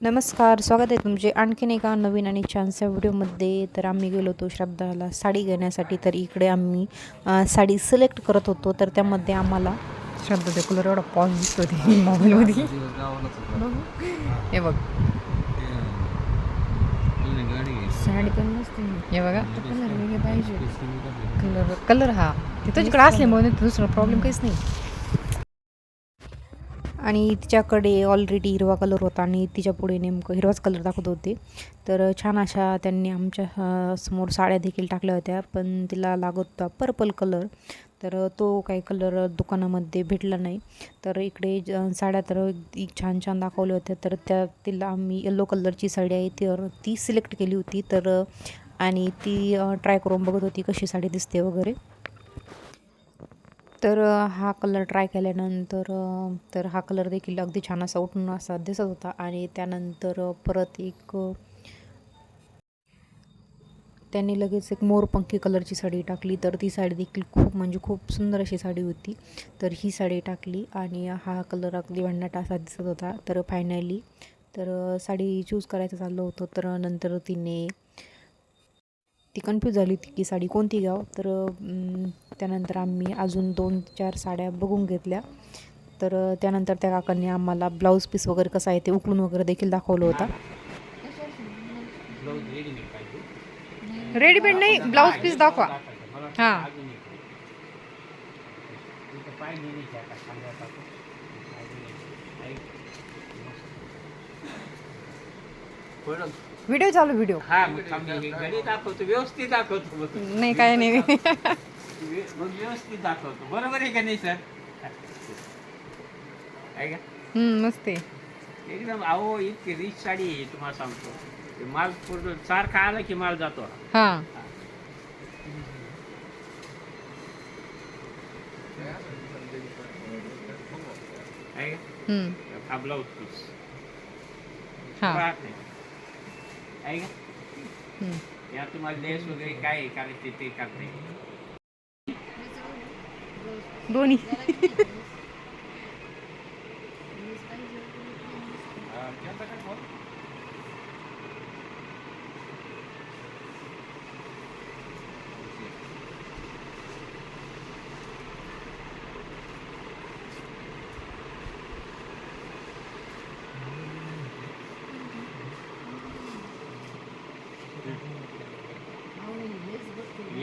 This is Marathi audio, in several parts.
नमस्कार स्वागत आहे तुमचे आणखीन एका नवीन आणि छानशा व्हिडिओमध्ये. तर आम्ही गेलो होतो श्राद्धाला साडी घेण्यासाठी. तर इकडे आम्ही साडी सिलेक्ट करत होतो. तर त्यामध्ये आम्हाला श्राद्धाचा कलर एवढा पॉज दिसतो ते मोबाईलमध्ये हे बघ. साडी पण मस्त आहे. हे बघा कलर वेगळे पाहिजे. कलर कलर हा. ते तुझ्याकडे असल्यामुळे दुसरा प्रॉब्लेम काहीच नाही. आणि तिच्याकडे ऑलरेडी हिरवा कलर होता आणि तिच्या पुढे नेमकं हिरवाच कलर दाखवत होते. तर छान अशा त्यांनी आमच्यासमोर साड्या देखील टाकल्या होत्या पण तिला लागत होता पर्पल कलर तर तो काही कलर दुकानामध्ये भेटला नाही. तर इकडे ज- साड्या तर छान छान दाखवल्या होत्या. तर त्या तिला आम्ही येलो कलरची साडी आहे तर ती सिलेक्ट केली होती. तर आणि ती ट्राय करून बघत होती कशी साडी दिसते वगैरे. तर हा कलर ट्राय केल्यानंतर तर हा कलर देखील अगदी छान असा उठून असा दिसत होता. आणि त्यानंतर परत एक त्यांनी लगेच एक मोरपंखी कलरची साडी टाकली. तर ती साडी देखील खूप म्हणजे खूप सुंदर अशी साडी होती. तर ही साडी टाकली आणि हा कलर अगदी भन्नाट असा दिसत होता. तर फायनली तर साडी चूज करायचं चाललं होतं. तर नंतर तिने ती कन्फ्यूज झाली होती की साडी कोणती घ्यावं. तर त्यानंतर आम्ही अजून दोन चार साड्या बघून घेतल्या. तर त्यानंतर त्या काकांनी आम्हाला ब्लाऊज पीस वगैरे कसा आहे ते उकलून वगैरे देखील दाखवलं होता. रेडीमेड नाही ब्लाऊज पीस दाखवा. हां. व्हिडिओ चालू व्हिडिओ हा मग दाखवतो व्यवस्थित दाखवतो मग. नाही काय नाही. व्य- मग व्यवस्थित दाखवतो. बरोबर आहे का नाही सर? आहे का? हम्म, मस्त आहे. एकदम अहो इतकी रिच साडी आहे तुम्हाला सांगतो. ते माल पूर्ण सारखा आला की माल जातो. हां. आहे का? हम्म, हा ब्लाऊज पीस हां. राहत नाही. आहे का? हम्म. या तुम्हाला लेस वगैरे काय आहे? करायचे ते करते. दोन्ही.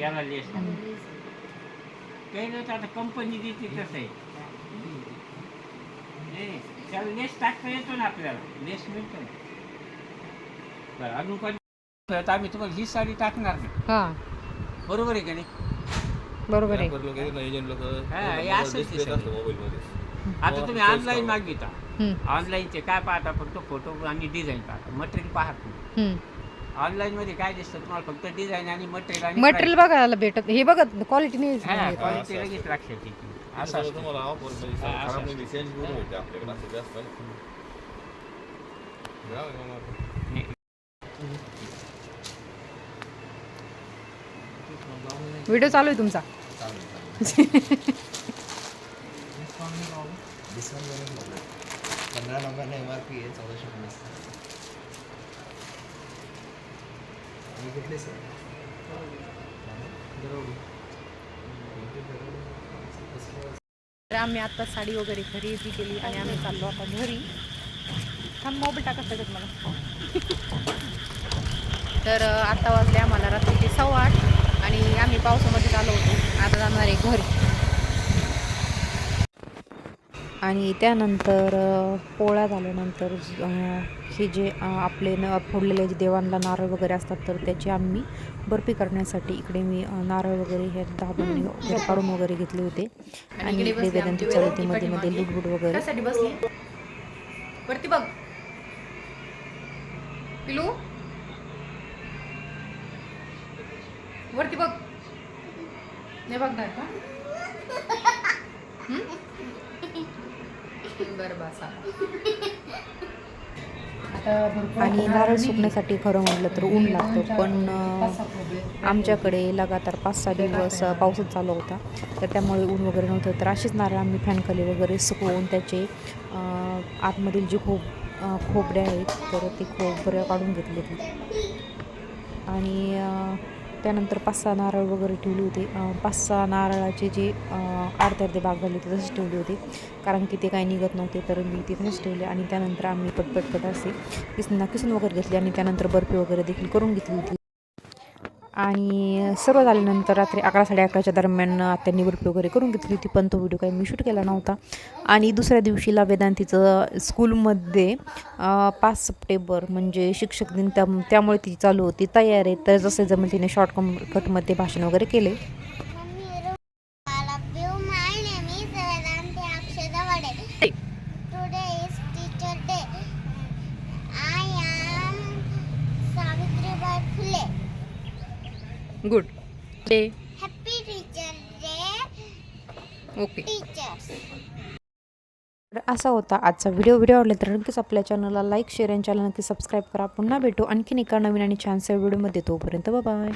याला लेस काही नाही तर आता कंपनी देते तसं आहे नाही त्याला लेस टाकता येतो ना आपल्याला. लेस मिळतो ना. बरं अजून आता आम्ही तुम्हाला ही साडी टाकणार नाही. हां. बरोबर आहे का नाही? बरोबर आहे. हा, हे असंच आहे सगळं. आता तुम्ही ऑनलाईन मागविता हम्म, ऑनलाईनचे काय पाहता फक्त फोटो आणि डिझाईन पाहता. मटेरियल पाहत नाही. हम्म. ऑनलाईन मध्ये काय दिसतं? तुम्हाला फक्त डिझाईन आणि मटेरियल आणि मटेरियल बघायला भेटत हे बघत क्वालिटी नाही क्वालिटी लगेच लक्षात येते असं असतं. तुम्हाला म्हणजे खराब नाही करून आपल्याकडे असं जास्त. नाही. नाही. व्हिडिओ चालू आहे तुमचा. पंधरा नंबर एम आर पी आहे चौदाशे पन्नास. आणि कुठले सर तर आम्ही आता साडी वगैरे खरेदी केली आणि आम्ही चाललो आता घरी. थांब मोबाईल टाका सगळं मला. तर आत्ता आता वाजले आम्हाला रात्रीचे सव्वा आठ आणि आम्ही पावसामध्ये आलो होतो. आता जाणार आहे घरी. आणि त्यानंतर पोळ्या झाल्यानंतर हे जे आपले न फोडलेले जे देवांना नारळ वगैरे असतात तर त्याची आम्ही बर्फी करण्यासाठी इकडे मी नारळ वगैरे हे वगैरे काढून वगैरे घेतले होते. आणि इकडे वेदांती चालती मध्ये मध्ये लुडबुड वगैरे. वरती बघ. पिलू? वरती बघ. नाही बघणार का आणि नारळ सुकण्यासाठी खरं म्हटलं तर ऊन लागतं पण आमच्याकडे लगातार पाच सहा दिवस पाऊसच चालू होता. तर त्यामुळे ऊन वगैरे नव्हतं. तर अशीच नारळ आम्ही फॅनखाली वगैरे सुकवून त्याचे अ, आतमधील जे अ, खोबरे आहेत तर ते खोबरे काढून घेतले ते आणि त्यानंतर पाच सहा नारळ वगैरे ठेवली होती. पाच सहा नारळाचे जे अर्धे अर्धे भाग झाले होते तसेच ठेवली होती. कारण की ते काही निघत नव्हते तर मी ते ठेवले. आणि त्यानंतर आम्ही पटपटपट असे किसना किसून वगैरे घेतली आणि त्यानंतर बर्फी वगैरे देखील करून घेतली होती. आणि सर्व झाल्यानंतर रात्री अकरा साडे अकराच्या दरम्यान त्यांनी बर्फी वगैरे करून घेतली होती पण तो व्हिडिओ काही मी शूट केला नव्हता. आणि दुसऱ्या दिवशीला वेदांतीचं स्कूलमध्ये पाच सप्टेंबर म्हणजे शिक्षक दिन त्या त्यामुळे ती चालू होती. तयार आहे तर जसे जमेल तिने शॉर्ट कम कटमध्ये भाषण वगैरे केले. Good day Happy Teacher Day, okay. तर असा होता आजचा व्हिडिओ व्हिडिओ आवडला तर नक्कीच आपल्या चॅनलला लाईक शेअर आणि चॅनल नक्की सबस्क्राईब करा. पुन्हा भेटू आणखीन एका नवीन आणि छानशा व्हिडिओमध्ये तोपर्यंत बाय